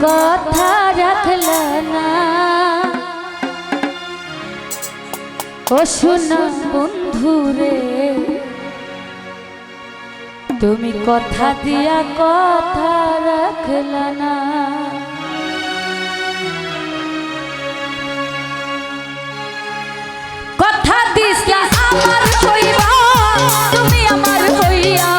কথা রাখল না ও শোনা বন্ধু রে তুমি কথা দিয়া কথা রাখল না কথা দিস আমার হইবা তুমি আমার হইয়া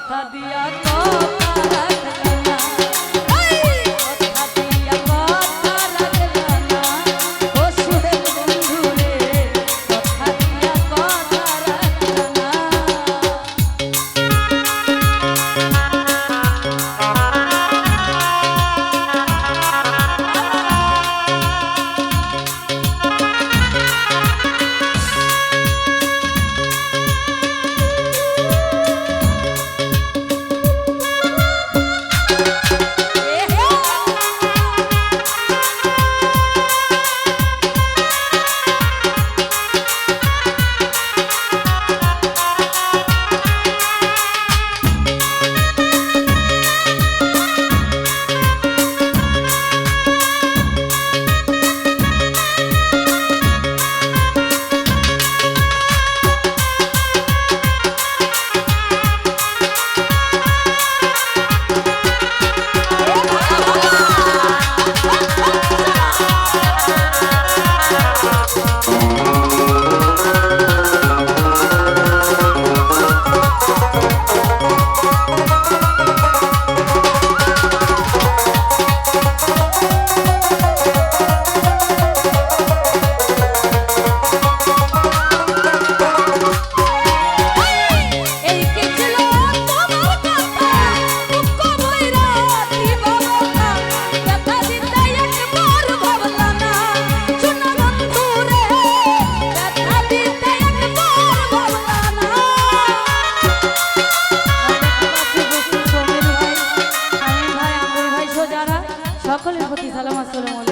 কথা দিয়া সকলের প্রতি সালাম আসসালামু